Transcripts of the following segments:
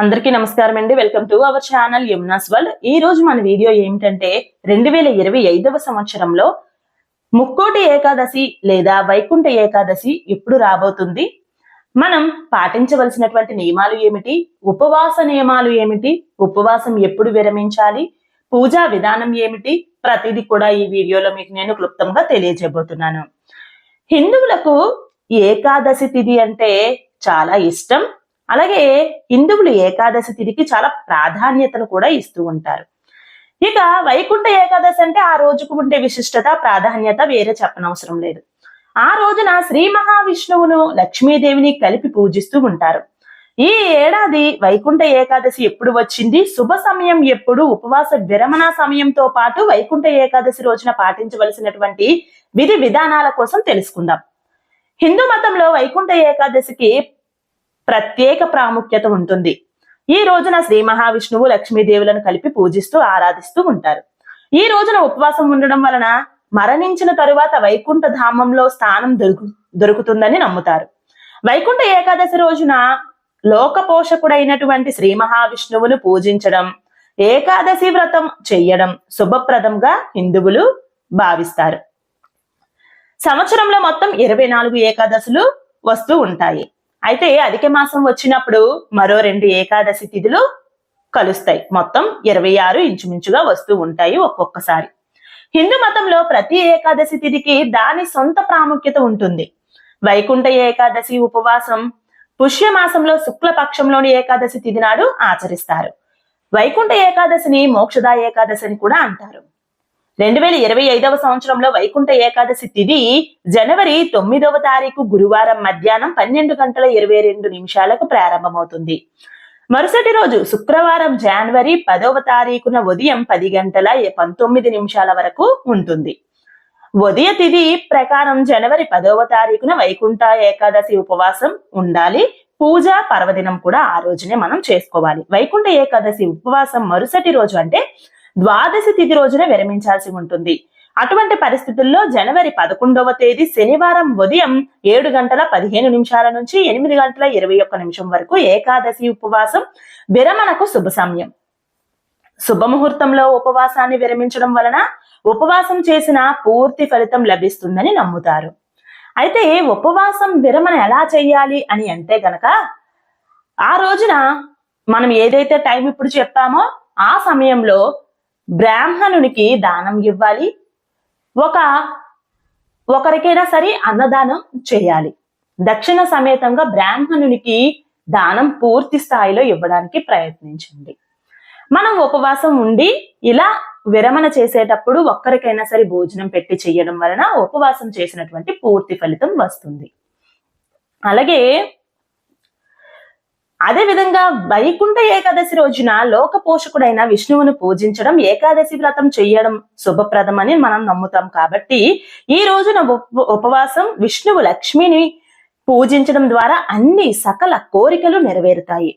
అందరికీ నమస్కారం అండి. Welcome to our channel Yamuna's world. ఈ రోజు మన వీడియో ఏమిటంటే రెండు వేల ఇరవై ఐదవ సంవత్సరంలో ముక్కోటి ఏకాదశి లేదా వైకుంఠ ఏకాదశి ఎప్పుడు రాబోతుంది? మనం పాటించవలసినటువంటి నియమాలు ఏమిటి? ఉపవాస నియమాలు ఏమిటి? ఉపవాసం ఎప్పుడు విరమించాలి? పూజా విధానం ఏమిటి? ప్రతిదీ కూడా ఈ వీడియోలో మీకు నేను క్లుప్తంగా తెలియజేయబోతున్నాను. హిందువులకు ఏకాదశి తిథి అంటే చాలా ఇష్టం. అలాగే హిందువులు ఏకాదశి తిరిగి చాలా ప్రాధాన్యతను కూడా ఇస్తూ ఉంటారు. ఇక వైకుంఠ ఏకాదశి అంటే ఆ రోజుకు ఉండే విశిష్టత ప్రాధాన్యత వేరే చెప్పనవసరం లేదు. ఆ రోజున శ్రీ మహావిష్ణువును లక్ష్మీదేవిని కలిపి పూజిస్తూ ఉంటారు. ఈ ఏడాది వైకుంఠ ఏకాదశి ఎప్పుడు వచ్చింది? శుభ సమయం ఎప్పుడు? ఉపవాస విరమణ సమయంతో పాటు వైకుంఠ ఏకాదశి రోజున పాటించవలసినటువంటి విధి విధానాల కోసం తెలుసుకుందాం. హిందూ మతంలో వైకుంఠ ఏకాదశికి ప్రత్యేక ప్రాముఖ్యత ఉంటుంది. ఈ రోజున శ్రీ మహావిష్ణువు లక్ష్మీదేవులను కలిపి పూజిస్తూ ఆరాధిస్తూ ఉంటారు. ఈ రోజున ఉపవాసం ఉండడం వలన మరణించిన తరువాత వైకుంఠ ధామంలో స్థానం దొరుకు దొరుకుతుందని నమ్ముతారు. వైకుంఠ ఏకాదశి రోజున లోక పోషకుడైనటువంటి శ్రీ మహావిష్ణువును పూజించడం ఏకాదశి వ్రతం చెయ్యడం శుభప్రదంగా హిందువులు భావిస్తారు. సంవత్సరంలో మొత్తం ఇరవై నాలుగు ఏకాదశులు వస్తూ ఉంటాయి. అయితే అధిక మాసం వచ్చినప్పుడు మరో రెండు ఏకాదశి తిథులు కలుస్తాయి. మొత్తం ఇరవై ఆరు ఇంచుమించుగా వస్తూ ఉంటాయి ఒక్కొక్కసారి. హిందూ మతంలో ప్రతి ఏకాదశి తిథికి దాని సొంత ప్రాముఖ్యత ఉంటుంది. వైకుంఠ ఏకాదశి ఉపవాసం పుష్యమాసంలో శుక్లపక్షంలోని ఏకాదశి తిథి నాడు ఆచరిస్తారు. వైకుంఠ ఏకాదశిని మోక్షదా ఏకాదశి అని కూడా అంటారు. రెండు వేల ఇరవై ఐదవ సంవత్సరంలో వైకుంఠ ఏకాదశి తిథి జనవరి తొమ్మిదవ తారీఖు గురువారం మధ్యాహ్నం పన్నెండు గంటల ఇరవై రెండు నిమిషాలకు ప్రారంభమవుతుంది. మరుసటి రోజు శుక్రవారం జనవరి పదవ తారీఖున ఉదయం పది గంటల పంతొమ్మిది నిమిషాల వరకు ఉంటుంది. ఉదయ తిథి ప్రకారం జనవరి పదవ తారీఖున వైకుంఠ ఏకాదశి ఉపవాసం ఉండాలి. పూజ పర్వదినం కూడా ఆ రోజునే మనం చేసుకోవాలి. వైకుంఠ ఏకాదశి ఉపవాసం మరుసటి రోజు అంటే ద్వాదశి తిథి రోజున విరమించాల్సి ఉంటుంది. అటువంటి పరిస్థితుల్లో జనవరి పదకొండవ తేదీ శనివారం ఉదయం ఏడు గంటల పదిహేను నిమిషాల నుంచి ఎనిమిది గంటల ఇరవై ఒక్క నిమిషం వరకు ఏకాదశి ఉపవాసం విరమణకు శుభ సమయం. శుభముహూర్తంలో ఉపవాసాన్ని విరమించడం వలన ఉపవాసం చేసిన పూర్తి ఫలితం లభిస్తుందని నమ్ముతారు. అయితే ఉపవాసం విరమణ ఎలా చేయాలి అని అంటే గనక ఆ రోజున మనం ఏదైతే టైం ఇప్పుడు చెప్పామో ఆ సమయంలో బ్రాహ్మణునికి దానం ఇవ్వాలి. ఒక ఒకరికైనా సరే అన్నదానం చేయాలి. దక్షిణ సమేతంగా బ్రాహ్మణునికి దానం పూర్తి స్థాయిలో ఇవ్వడానికి ప్రయత్నించండి. మనం ఉపవాసం ఉండి ఇలా విరమణ చేసేటప్పుడు ఒక్కరికైనా సరే భోజనం పెట్టి చేయడం వలన ఉపవాసం చేసినటువంటి పూర్తి ఫలితం వస్తుంది. అలాగే అదే విధంగా వైకుంఠ ఏకాదశి రోజున లోక పోషకుడైన విష్ణువును పూజించడం ఏకాదశి వ్రతం చేయడం శుభప్రదం అని మనం నమ్ముతాం కాబట్టి ఈ రోజున ఉప- ఉపవాసం విష్ణువు లక్ష్మిని పూజించడం ద్వారా అన్ని సకల కోరికలు నెరవేరుతాయి.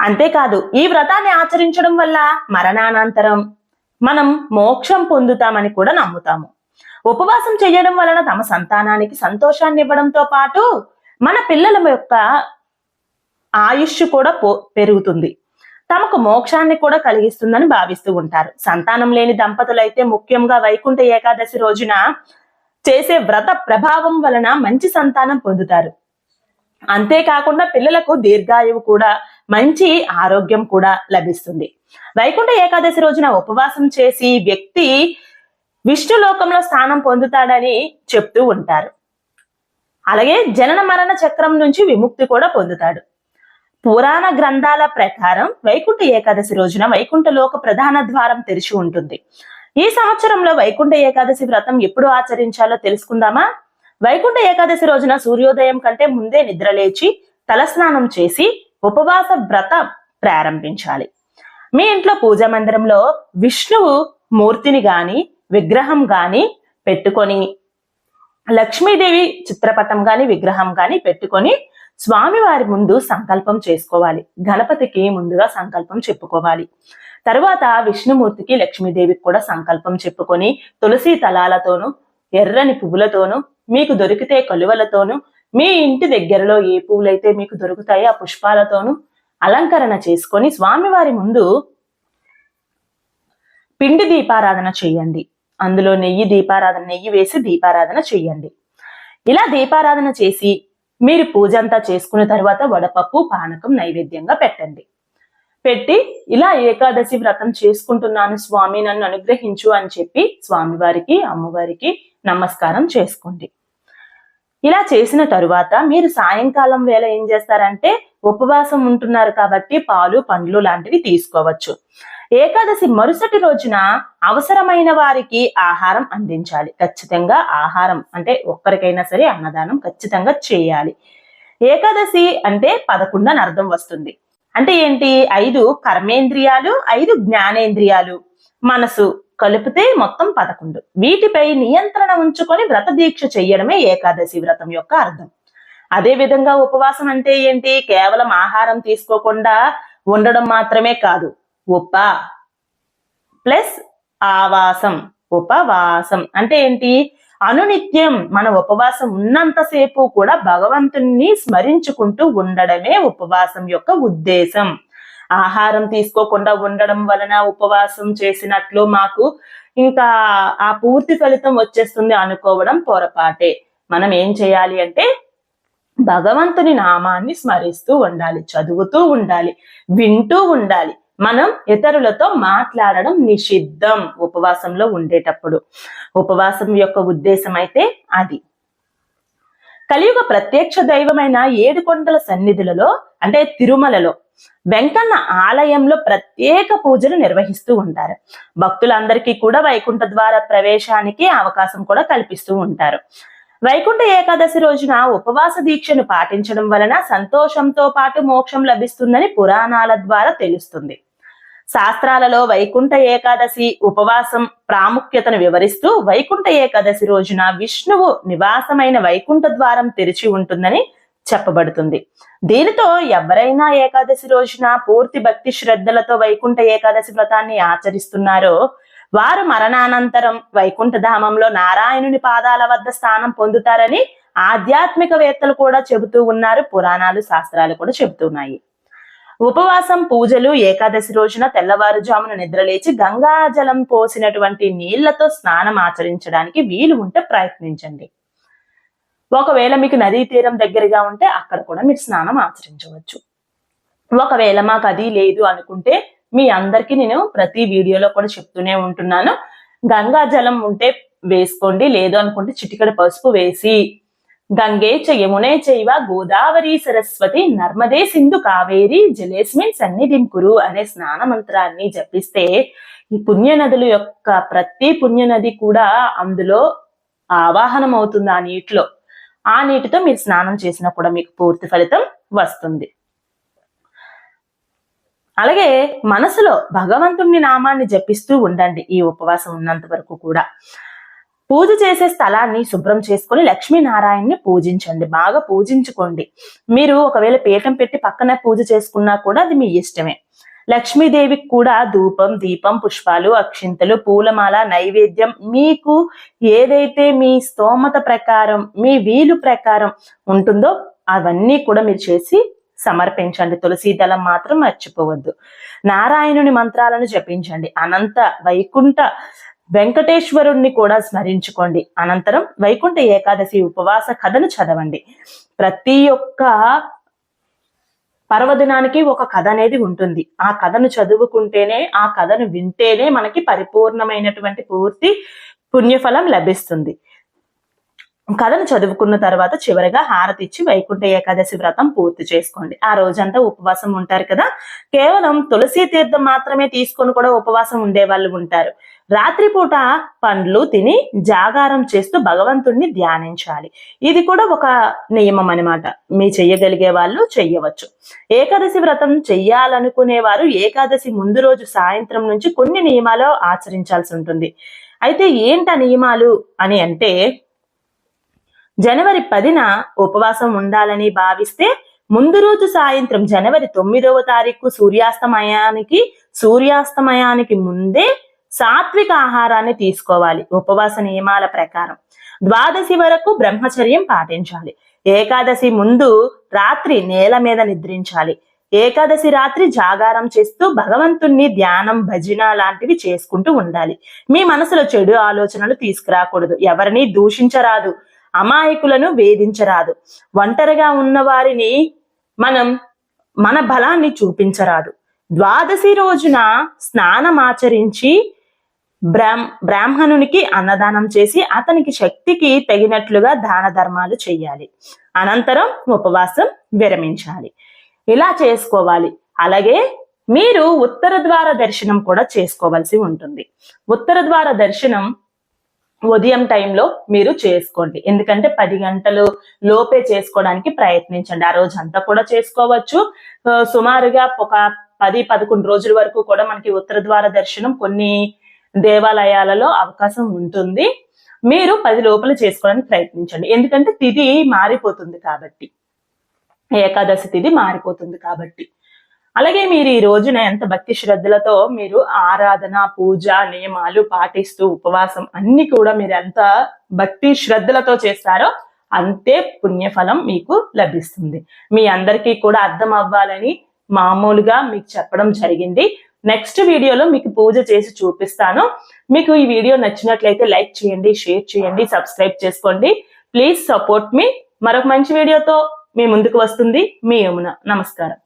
అంతేకాదు ఈ వ్రతాన్ని ఆచరించడం వల్ల మరణానంతరం మనం మోక్షం పొందుతామని కూడా నమ్ముతాము. ఉపవాసం చేయడం వలన తమ సంతానానికి సంతోషాన్ని ఇవ్వడంతో పాటు మన పిల్లల యొక్క ఆయుష్ కూడా పెరుగుతుంది. తమకు మోక్షాన్ని కూడా కలిగిస్తుందని భావిస్తూ ఉంటారు. సంతానం లేని దంపతులైతే ముఖ్యంగా వైకుంఠ ఏకాదశి రోజున చేసే వ్రత ప్రభావం వలన మంచి సంతానం పొందుతారు. అంతేకాకుండా పిల్లలకు దీర్ఘాయువు కూడా మంచి ఆరోగ్యం కూడా లభిస్తుంది. వైకుంఠ ఏకాదశి రోజున ఉపవాసం చేసి వ్యక్తి విష్ణు లోకంలో స్థానం పొందుతాడని చెప్తూ ఉంటారు. అలాగే జనన మరణ చక్రం నుంచి విముక్తి కూడా పొందుతాడు. పురాణ గ్రంథాల ప్రకారం వైకుంఠ ఏకాదశి రోజున వైకుంఠ లోక ప్రధాన ద్వారం తెరిచి ఉంటుంది. ఈ సంవత్సరంలో వైకుంఠ ఏకాదశి వ్రతం ఎప్పుడు ఆచరించాలో తెలుసుకుందామా? వైకుంఠ ఏకాదశి రోజున సూర్యోదయం కంటే ముందే నిద్రలేచి తలస్నానం చేసి ఉపవాస వ్రతం ప్రారంభించాలి. మీ ఇంట్లో పూజ మందిరంలో విష్ణువు మూర్తిని గాని విగ్రహం గాని పెట్టుకొని లక్ష్మీదేవి చిత్రపటం గాని విగ్రహం గాని పెట్టుకొని స్వామివారి ముందు సంకల్పం చేసుకోవాలి. గణపతికి ముందుగా సంకల్పం చెప్పుకోవాలి. తరువాత విష్ణుమూర్తికి లక్ష్మీదేవికి కూడా సంకల్పం చెప్పుకొని తులసి తలాలతోనూ ఎర్రని పువ్వులతోనూ మీకు దొరికితే కలువలతోనూ మీ ఇంటి దగ్గరలో ఏ పువ్వులైతే మీకు దొరుకుతాయో ఆ పుష్పాలతోనూ అలంకరణ చేసుకొని స్వామివారి ముందు పిండి దీపారాధన చేయండి. అందులో నెయ్యి దీపారాధన నెయ్యి వేసి దీపారాధన చేయండి. ఇలా దీపారాధన చేసి మీరు పూజ అంతా చేసుకున్న తర్వాత వడపప్పు పానకం నైవేద్యంగా పెట్టండి. పెట్టి ఇలా ఏకాదశి వ్రతం చేసుకుంటున్నాను స్వామి నన్ను అనుగ్రహించు అని చెప్పి స్వామివారికి అమ్మవారికి నమస్కారం చేసుకోండి. ఇలా చేసిన తరువాత మీరు సాయంకాలం వేళ ఏం చేస్తారంటే ఉపవాసం ఉంటున్నారు కాబట్టి పాలు పండ్లు లాంటివి తీసుకోవచ్చు. ఏకాదశి మరుసటి రోజున అవసరమైన వారికి ఆహారం అందించాలి. ఖచ్చితంగా ఆహారం అంటే ఒక్కరికైనా సరే అన్నదానం ఖచ్చితంగా చేయాలి. ఏకాదశి అంటే పదకొండని అర్థం వస్తుంది. అంటే ఏంటి? ఐదు కర్మేంద్రియాలు ఐదు జ్ఞానేంద్రియాలు. మనసు కలిపితే మొత్తం పదకొండు. వీటిపై నియంత్రణ ఉంచుకొని వ్రత దీక్ష చేయడమే ఏకాదశి వ్రతం యొక్క అర్థం. అదే విధంగా ఉపవాసం అంటే ఏంటి? కేవలం ఆహారం తీసుకోకుండా ఉండడం మాత్రమే కాదు. ఉప ప్లస్ ఆవాసం ఉపవాసం అంటే ఏంటి? అనునిత్యం మన ఉపవాసం ఉన్నంతసేపు కూడా భగవంతుణ్ణి స్మరించుకుంటూ ఉండడమే ఉపవాసం యొక్క ఉద్దేశం. ఆహారం తీసుకోకుండా ఉండడం వలన ఉపవాసం చేసినట్లు మాకు ఇంకా ఆ పూర్తి ఫలితం వచ్చేస్తుంది అనుకోవడం పొరపాటే. మనం ఏం చేయాలి అంటే భగవంతుని నామాన్ని స్మరిస్తూ ఉండాలి చదువుతూ ఉండాలి వింటూ ఉండాలి. మనం ఇతరులతో మాట్లాడడం నిషిద్ధం ఉపవాసంలో ఉండేటప్పుడు. ఉపవాసం యొక్క ఉద్దేశం అయితే అది. కలియుగ ప్రత్యక్ష దైవమైన ఏడుకొండల సన్నిధులలో అంటే తిరుమలలో వెంకన్న ఆలయంలో ప్రత్యేక పూజలు నిర్వహిస్తూ ఉంటారు. భక్తులందరికీ కూడా వైకుంఠ ద్వార ప్రవేశానికి అవకాశం కూడా కల్పిస్తూ ఉంటారు. వైకుంఠ ఏకాదశి రోజున ఉపవాస దీక్షను పాటించడం వలన సంతోషంతో పాటు మోక్షం లభిస్తుందని పురాణాల ద్వారా తెలుస్తుంది. శాస్త్రాలలో వైకుంఠ ఏకాదశి ఉపవాసం ప్రాముఖ్యతను వివరిస్తూ వైకుంఠ ఏకాదశి రోజున విష్ణువు నివాసమైన వైకుంఠ ద్వారం తెరిచి ఉంటుందని చెప్పబడుతుంది. దీనితో ఎవరైనా ఏకాదశి రోజున పూర్తి భక్తి శ్రద్ధలతో వైకుంఠ ఏకాదశి వ్రతాన్ని ఆచరిస్తున్నారో వారు మరణానంతరం వైకుంఠ ధామంలో నారాయణుని పాదాల వద్ద స్థానం పొందుతారని ఆధ్యాత్మికవేత్తలు కూడా చెబుతూ ఉన్నారు. పురాణాలు శాస్త్రాలు కూడా చెబుతున్నాయి ఉపవాసం పూజలు ఏకాదశి రోజున తెల్లవారుజామున నిద్రలేచి గంగాజలం పోసినటువంటి నీళ్ళతో స్నానం ఆచరించడానికి వీలు ఉంటే ప్రయత్నించండి. ఒకవేళ మీకు నదీ తీరం దగ్గరగా ఉంటే అక్కడ కూడా మీరు స్నానం ఆచరించవచ్చు. ఒకవేళ మాకు అది లేదు అనుకుంటే మీ అందరికీ నేను ప్రతి వీడియోలో కూడా చెప్తూనే ఉంటున్నాను. గంగా జలం ఉంటే వేసుకోండి లేదు అనుకుంటే చిటికడ పసుపు వేసి గంగే చ యమునే చైవ గోదావరి సరస్వతి నర్మదే సింధు కావేరి జలేస్మిన్ సన్నిధిం కురు అనే స్నాన మంత్రాన్ని జపిస్తే ఈ పుణ్యనదుల యొక్క ప్రతి పుణ్య నది కూడా అందులో ఆవాహనం అవుతుంది ఆ నీటిలో? ఆ నీటితో మీరు స్నానం చేసినా కూడా మీకు పూర్తి ఫలితం వస్తుంది. అలాగే మనసులో భగవంతుని నామాన్ని జపిస్తూ ఉండండి ఈ ఉపవాసం ఉన్నంత వరకు కూడా. పూజ చేసే స్థలాన్ని శుభ్రం చేసుకొని లక్ష్మీనారాయణని పూజించండి. బాగా పూజించుకోండి. మీరు ఒకవేళ పీఠం పెట్టి పక్కన పూజ చేసుకున్నా కూడా అది మీ ఇష్టమే. లక్ష్మీదేవికి కూడా ధూపం దీపం పుష్పాలు అక్షింతలు పూలమాల నైవేద్యం మీకు ఏదైతే మీ స్తోమత ప్రకారం మీ వీలు ప్రకారం ఉంటుందో అవన్నీ కూడా మీరు చేసి సమర్పించండి. తులసి దళం మాత్రం మర్చిపోవద్దు. నారాయణుని మంత్రాలను జపించండి. అనంత వైకుంఠ వెంకటేశ్వరుణ్ణి కూడా స్మరించుకోండి. అనంతరం వైకుంఠ ఏకాదశి ఉపవాస కథను చదవండి. ప్రతి ఒక్క పర్వదినానికి ఒక కథ అనేది ఉంటుంది. ఆ కథను చదువుకుంటేనే ఆ కథను వింటేనే మనకి పరిపూర్ణమైనటువంటి పూర్తి పుణ్యఫలం లభిస్తుంది. కథను చదువుకున్న తర్వాత చివరిగా హారతి ఇచ్చి వైకుంఠ ఏకాదశి వ్రతం పూర్తి చేసుకోండి. ఆ రోజంతా ఉపవాసం ఉంటారు కదా. కేవలం తులసి తీర్థం మాత్రమే తీసుకొని కూడా ఉపవాసం ఉండే వాళ్ళు ఉంటారు. రాత్రిపూట పండ్లు తిని జాగారం చేస్తూ భగవంతుణ్ణి ధ్యానించాలి. ఇది కూడా ఒక నియమం అనమాట మీ చెయ్యగలిగే వాళ్ళు చెయ్యవచ్చు. ఏకాదశి వ్రతం చెయ్యాలనుకునే వారు ఏకాదశి ముందు రోజు సాయంత్రం నుంచి కొన్ని నియమాలు ఆచరించాల్సి ఉంటుంది. అయితే ఏంట నియమాలు అని అంటే జనవరి పదిన ఉపవాసం ఉండాలని భావిస్తే ముందు రోజు సాయంత్రం జనవరి తొమ్మిదవ తారీఖు సూర్యాస్తమయానికి సూర్యాస్తమయానికి ముందే సాత్విక ఆహారాన్ని తీసుకోవాలి. ఉపవాస నియమాల ప్రకారం. ద్వాదశి వరకు బ్రహ్మచర్యం పాటించాలి. ఏకాదశి ముందు రాత్రి నేల మీద నిద్రించాలి. ఏకాదశి రాత్రి జాగారం చేస్తూ భగవంతుణ్ణి ధ్యానం భజన లాంటివి చేసుకుంటూ ఉండాలి. మీ మనసులో చెడు ఆలోచనలు తీసుకురాకూడదు. ఎవరిని దూషించరాదు. అమాయకులను వేధించరాదు. ఒంటరిగా ఉన్న వారిని మనం మన బలాన్ని చూపించరాదు. ద్వాదశి రోజున స్నానం ఆచరించి బ్రాహ్ బ్రాహ్మణునికి అన్నదానం చేసి అతనికి శక్తికి తగినట్లుగా దాన ధర్మాలు చేయాలి అనంతరం ఉపవాసం విరమించాలి. ఇలా చేసుకోవాలి. అలాగే మీరు ఉత్తర ద్వార దర్శనం కూడా చేసుకోవాల్సి ఉంటుంది. ఉత్తర ద్వార దర్శనం ఉదయం టైంలో మీరు చేసుకోండి. ఎందుకంటే పది గంటలు లోపే చేసుకోవడానికి ప్రయత్నించండి. ఆ రోజు అంతా కూడా చేసుకోవచ్చు. సుమారుగా ఒక పది పదకొండు రోజుల వరకు కూడా మనకి ఉత్తర ద్వార దర్శనం కొన్ని దేవాలయాలలో అవకాశం ఉంటుంది. మీరు పది లోపల చేసుకోవడానికి ప్రయత్నించండి. ఎందుకంటే తిథి మారిపోతుంది కాబట్టి. ఏకాదశి తిథి మారిపోతుంది కాబట్టి. అలాగే మీరు ఈ రోజున ఎంత భక్తి శ్రద్ధలతో మీరు ఆరాధన పూజ నియమాలు పాటిస్తూ ఉపవాసం అన్ని కూడా మీరు ఎంత భక్తి శ్రద్ధలతో చేస్తారో అంతే పుణ్యఫలం మీకు లభిస్తుంది. మీ అందరికీ కూడా అర్థం అవ్వాలని మామూలుగా మీకు చెప్పడం జరిగింది. నెక్స్ట్ వీడియోలో మీకు పూజ చేసి చూపిస్తాను. మీకు ఈ వీడియో నచ్చినట్లయితే లైక్ చేయండి షేర్ చేయండి సబ్స్క్రైబ్ చేసుకోండి. Please support me. మరొక మంచి వీడియోతో మీ ముందుకు వస్తుంది. మీ యమున. నమస్కారం.